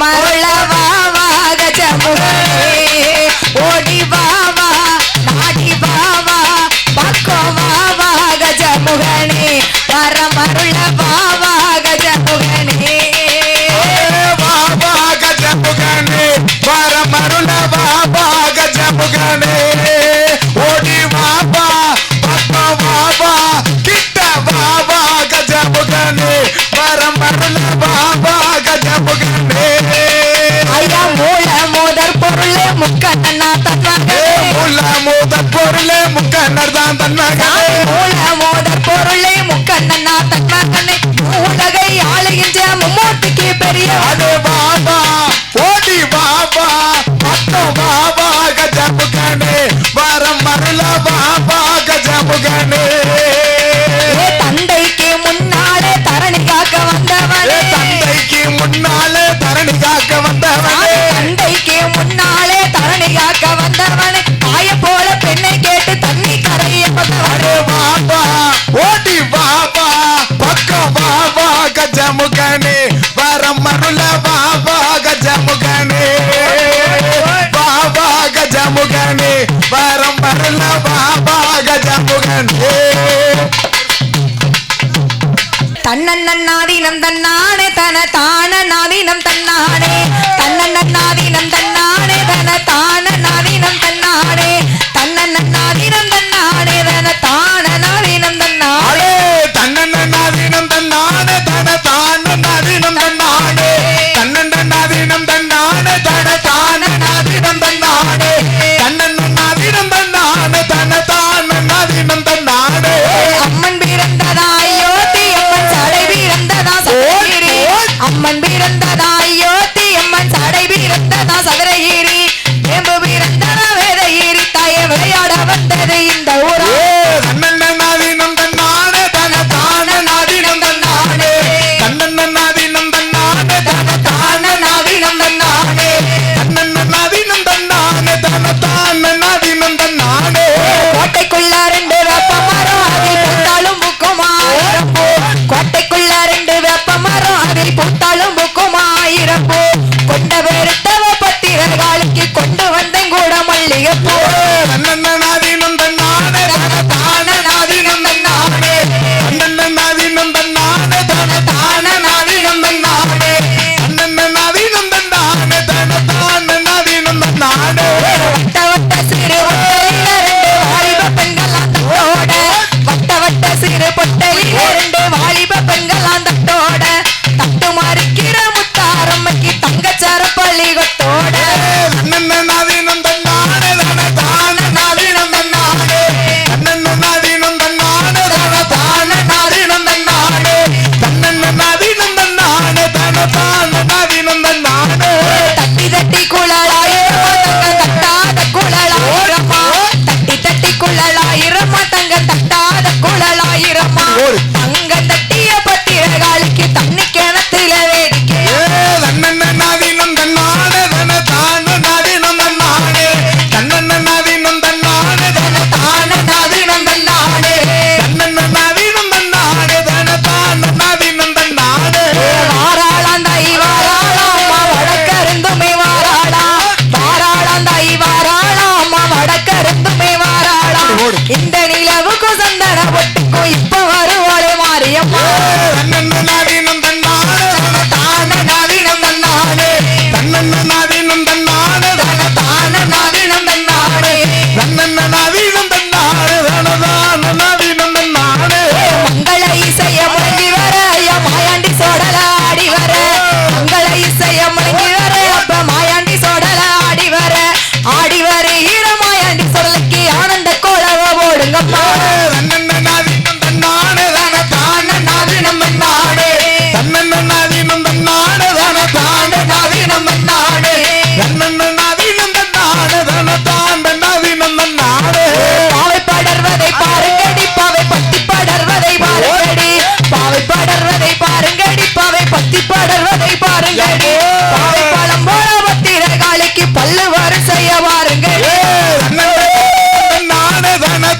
madre.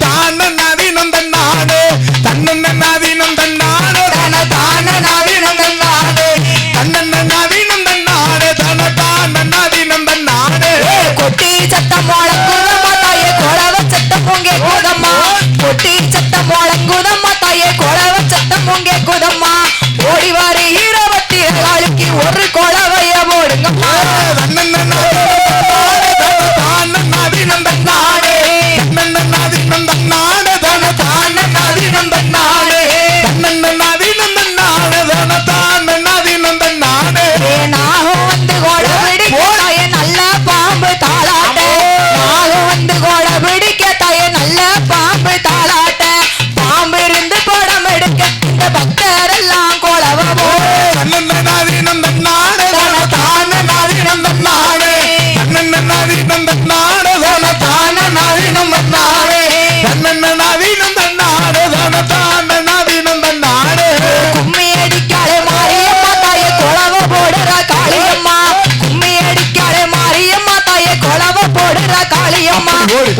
தான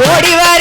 ஓடிவார்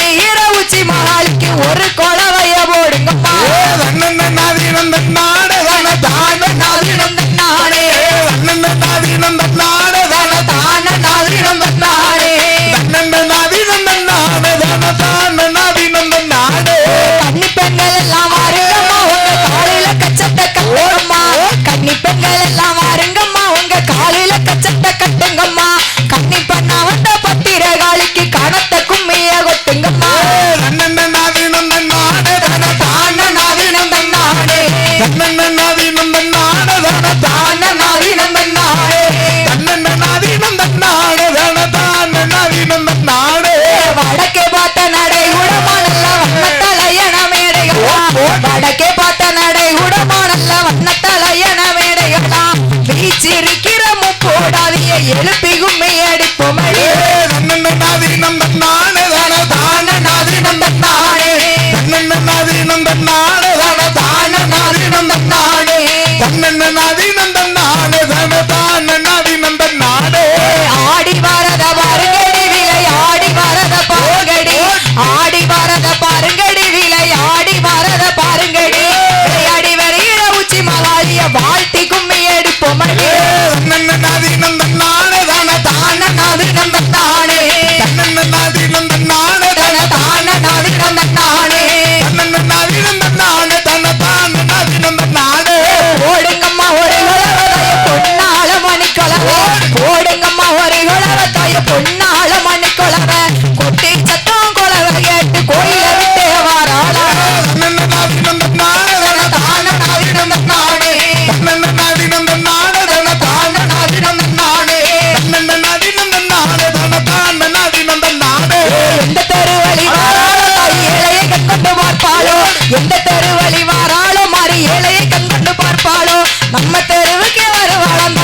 தெருவுக்கு வருவாளாம்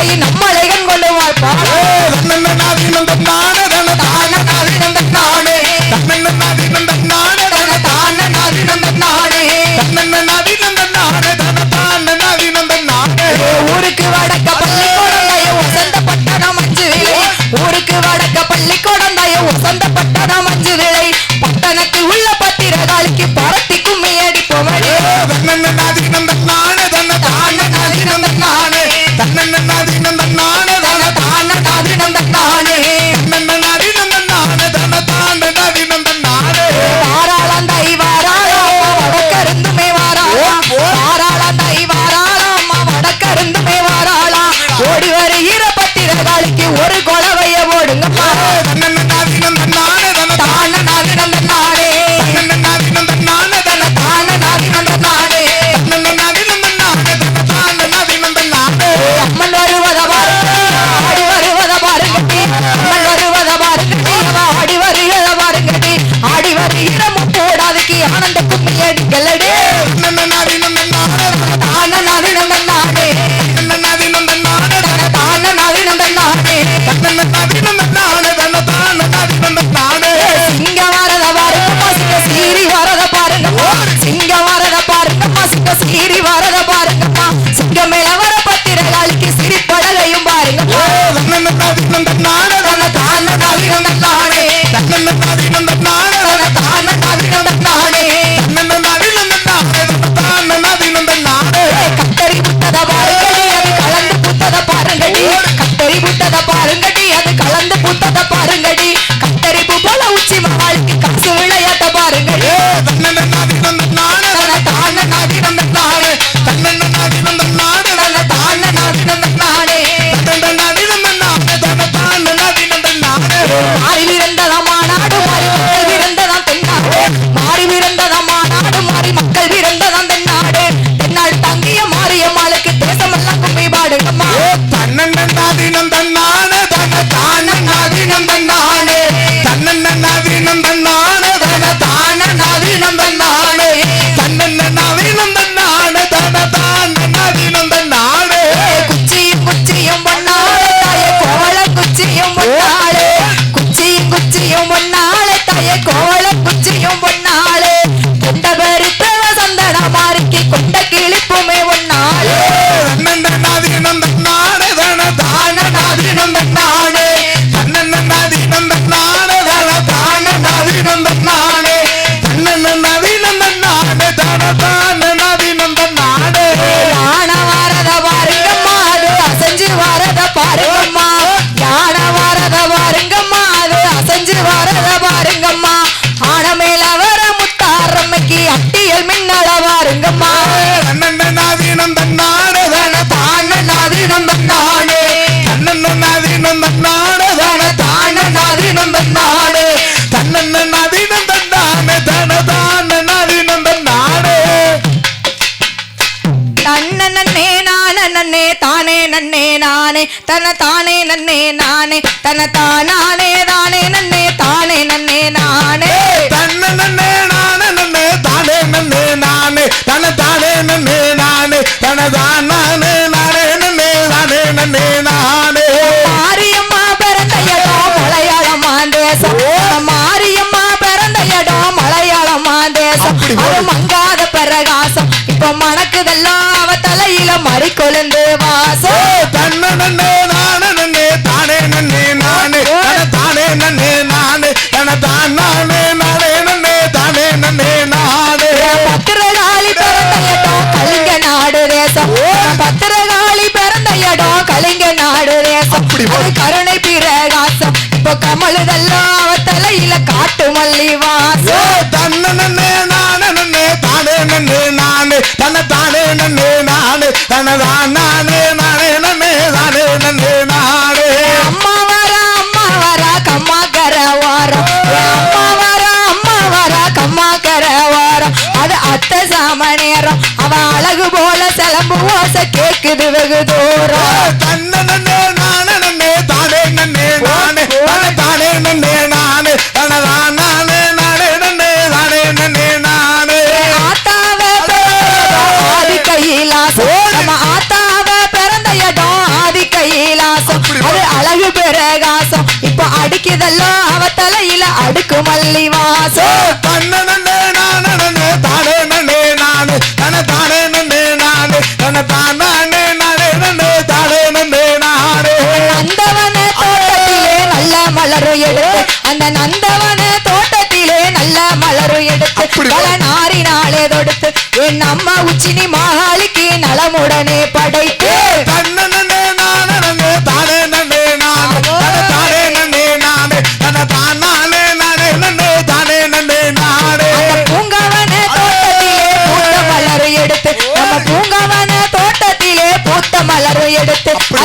மரணம் என்ன நானே தன தானே நன்னே நானே. தன தானே தானே நன்னே தானே நன்னே நானே. தன்ன நன்னே நானே நன்னே தானே நன்னே நானே. தன தானே நன்னே நானே. தன தான் நானே நானே நன்னே தானே நன்னே நானே. மாரியம்மா பிறந்த இடம் மலையாளமா தேசம் மாரியம்மா பிறந்த இடம் மலையாளமா தேசம். அப்படி அது மங்காத பிரகாசம். இப்ப மணக்குதெல்லாம் மறி கொழுந்து வாசம் தன்ன நன்னே நானே நன்னே தானே நன்னே நானே. தன நன்னே நானே. தன தான் நானே நானே நன்னே தானே நன்னே நானே. பத்திரகாளி பிறந்த இடம் கலிங்க நாடு தேசம். பத்திரகாளி பிறந்த இடம் கலிங்க நாடு தேசம். அப்படி கருணை பிரகாசம். இப்போ கமலுதெல்லாம் அவ தலையில காட்டு மல்லி வாசம். தன்ன நன்னே நானே நன்னே தானே நன்னே நானே. தன தானே நன்னே நானே தான் நானே நானே நன்னே நன்னே நானே. அம்மா வரா அம்மா வரா கம்மாக்கர வாரம் அம்மா வரா அம்மா வரா கம்மாக்கர வாரம் அது அத்தை சாம நேரம். அவ அழகு போல சிலம்பு ஓசை கேக்குது வெகு தூரம். பிரகாசம் இப்போ அடிக்குதெல்லாம் அவ தலையில அடுக்கு மல்லி வாசம் அந்த நந்தவன தோட்டத்திலே நல்ல மலரு எடுத்து பல நாரினாலே தொடுத்து என் அம்மா உச்சினி மாகாளிக்கு நலமுடனே படைத்து.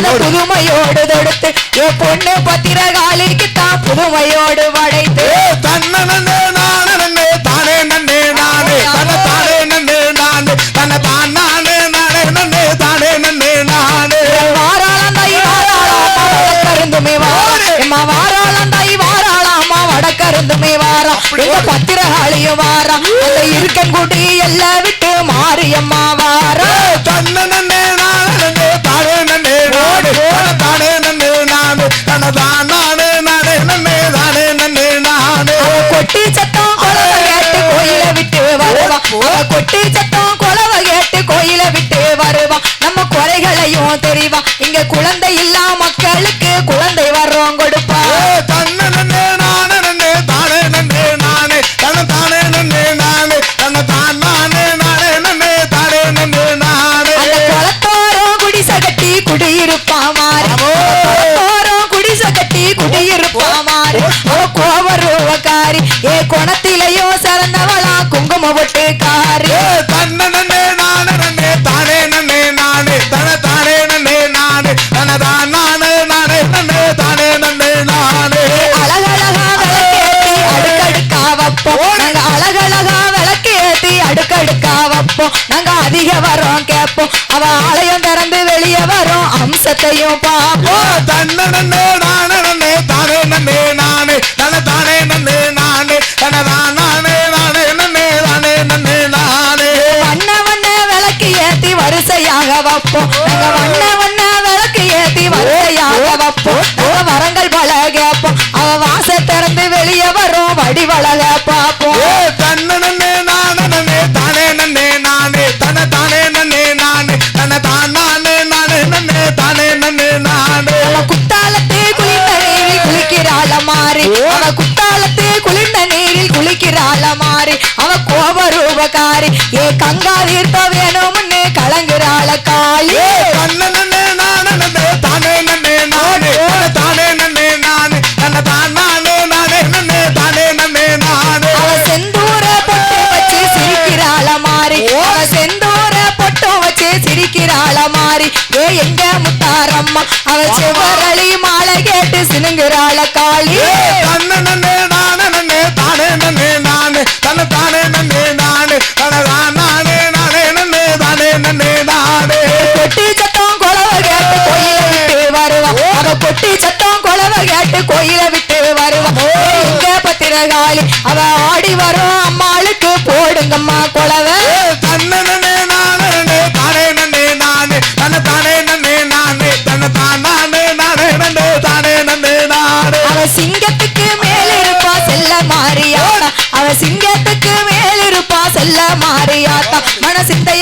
அத புதுமையோடு தொடுத்து என் பொண்ணு பத்திரகாளிக்கு தான் புதுமையோடு படைத்து. தன்ன நன்னே நானே நன்னே தானே நன்னே நானே. தன தானே நன்னே நானே. தன தான் நானே நானே நன்னே தானே நன்னே நானே. வாராளம் தாய் வாராளாமா வடக்கருந்துமே வாரா. எம்மா வாராளம் தாய் வாராளாமா வடக்கருந்துமே வாரா. எங்க பத்திரகாளியும் வாரா. அந்த இருக்கன் குடி எல்லாம் விட்டு மாரியம்மா வாரா தன நானே நானே நன்னே நன்னே நானே அவ கொட்டி சத்தம் கொலவ கேட்டு கோயில விட்டு வருவா கொட்டி சத்தம் கொலவ கேட்டு கோயில விட்டு வருவா நம்ம குறைகளையும் தெரிவா இங்க குழந்தை இல்லா மக்களுக்கு குழந்தை வர்றோம். கோவருவக்காரி ஏ குணத்திலையும் சிறந்தவளா குங்கும பொட்டு காரி. தன்ன நன்னே நானே நன்னே தானே நன்னே நானே தன தானே நன்னே நானே தன தான் நானே நானே நன்னே தானே நன்னே நானே. அழகழகா விளக்கேத்தி அடுக்கடுக்கா வைப்போம். நாங்க அழகழகா விளக்கேத்தி அடுக்கடுக்கா வைப்போம். நாங்க அதிக வரோம் கேட்போம். அவ ஆலயம் திறந்து வெளியே வரோம். அம்சத்தையும் பார்ப்போம். தன்ன நன்னே நானே நன்னே தானே நன்னே வைப்போம் வண்ண வண்ண விளக்கு ஏத்தி வரிசையாக வைப்போம் வரங்கள் பல கேட்போம் அவ வாச திறந்து வெளியே வரோம். வடிவழக பார்ப்போம் தன்ன நன்னே நானே தானே நன்னே நானே. தன தானே நன்னே நானே. தன தான் நானே நானே நன்னே தானே நன்னே நானே. குத்தாலத்தே குளிர்ந்த நீரில் குளிக்கிறாள மாறி அவ குத்தாலத்தே குளிர்ந்த நீரில் குளிக்கிறாள மாறி அவ கோபரூபகாரி ஏ கங்கா தீர்த்தம் வேணும்னு எங்க முத்தாரம்மா அவ செவ்வரளி மாலை கேட்டு சினுங்குறாள காளி தன்ன நானே தானே நானே. தன காளி அவ ஆடி வரும். அம்மாளுக்கு போடுங்கம்மா கொலவை தன்னே நானே தானே நன்னே நானே தன்ன தானே நன்னே நானே தன்ன தானே நானே நன்னே தானே நன்னே நானே. அவ சிங்கத்துக்கு மேல் இருப்பா செல்ல மாறியாத்தா. அவ சிங்கத்துக்கு மேல் இருப்பா செல்ல மாறியாத்தா. மனசிந்தை